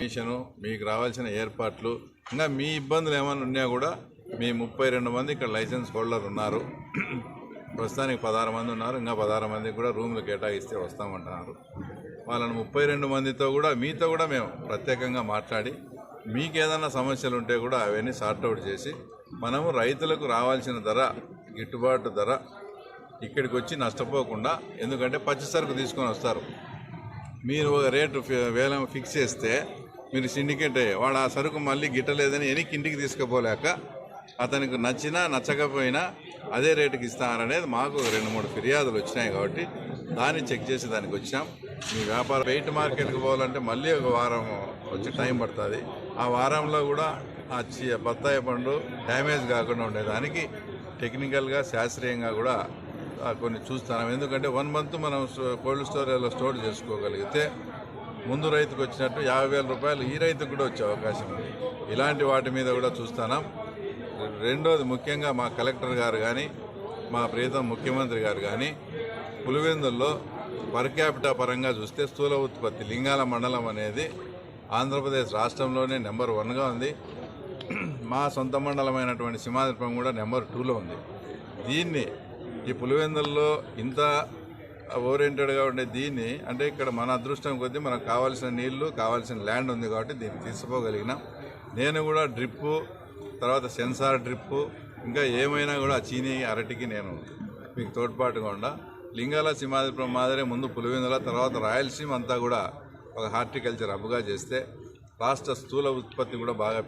Machine మీకు రావాల్సిన ఏర్పాట్లు ఇంకా మీ ఇబ్బందులు ఏమైనా ఉన్నా కూడా మీ ముప్పై రెండు మంది ఇక్కడ లైసెన్స్ హోల్డర్ ఉన్నారు. ప్రస్తుతానికి పదహారు మంది ఉన్నారు. ఇంకా పదహారు మందికి కూడా రూమ్లు కేటాయిస్తే వస్తామంటున్నారు. వాళ్ళని ముప్పై రెండు మందితో కూడా మీతో కూడా మేము ప్రత్యేకంగా మాట్లాడి మీకు ఏదైనా సమస్యలు ఉంటే కూడా అవన్నీ సార్ట్అవుట్ చేసి మనము రైతులకు రావాల్సిన ధర గిట్టుబాటు ధర ఇక్కడికి వచ్చి నష్టపోకుండా ఎందుకంటే పచ్చి సరుకు తీసుకొని వస్తారు. మీరు ఒక రేటు ఫి- వేలం ఫిక్స్ చేస్తే మీరు సిండికేట్ అయ్యే. వాడు ఆ సరుకు మళ్ళీ గిట్టలేదని ఎనికి ఇంటికి తీసుకుపోలేక అతనికి నచ్చినా నచ్చకపోయినా అదే రేటుకి ఇస్తారనేది మాకు రెండు మూడు ఫిర్యాదులు వచ్చినాయి కాబట్టి దాన్ని చెక్ చేసి దానికి వచ్చాం మీ వ్యాపారం వెయిట్ మార్కెట్కి పోవాలంటే మళ్ళీ ఒక వారం వచ్చి టైం పడుతుంది. ఆ వారంలో కూడా ఆ చి- బత్తాయి పండు డ్యామేజ్ కాకుండా ఉండేదానికి టెక్నికల్గా శాస్త్రీయంగా కూడా కొన్ని చూస్తాను ఎందుకంటే వన్ మంత్ మనం కోల్డ్ స్టోరేజ్లో స్టోర్ చేసుకోగలిగితే ముందు రైతుకు వచ్చినట్టు యాభై వేల రూపాయలు ఈ రైతుకు కూడా వచ్చే అవకాశం ఉంది. ఇలాంటి వాటి మీద కూడా చూస్తున్నాం. రెండోది ముఖ్యంగా మా కలెక్టర్ గారు కానీ మా ప్రీతం ముఖ్యమంత్రి గారు కానీ పులివెందుల్లో పర్ క్యాపిటా పరంగా చూస్తే స్థూల ఉత్పత్తి లింగాల మండలం అనేది ఆంధ్రప్రదేశ్ రాష్ట్రంలోనే నెంబర్ వన్గా ఉంది. మా సొంత మండలమైనటువంటి సింహాద్రిపం కూడా నెంబర్ టూలో ఉంది. దీన్ని ఈ పులివెందుల్లో ఇంత ఓరియంటెడ్గా ఉండే దీన్ని అంటే ఇక్కడ మన అదృష్టం కొద్దీ మనకు కావాల్సిన నీళ్ళు కావాల్సిన ల్యాండ్ ఉంది కాబట్టి దీన్ని తీసుకోగలిగినాం. నేను కూడా డ్రిప్పు తర్వాత సెన్సార్ డ్రిప్పు ఇంకా ఏమైనా కూడా చీనీ అరటికి నేను మీకు తోడ్పాటుగా ఉండ. లింగాల సింహాద్రిపురం మాదిరే ముందు పులివెందుల తర్వాత రాయలసీమ అంతా కూడా ఒక హార్టికల్చర్ హబ్గా చేస్తే రాష్ట్ర స్థూల ఉత్పత్తి కూడా బాగా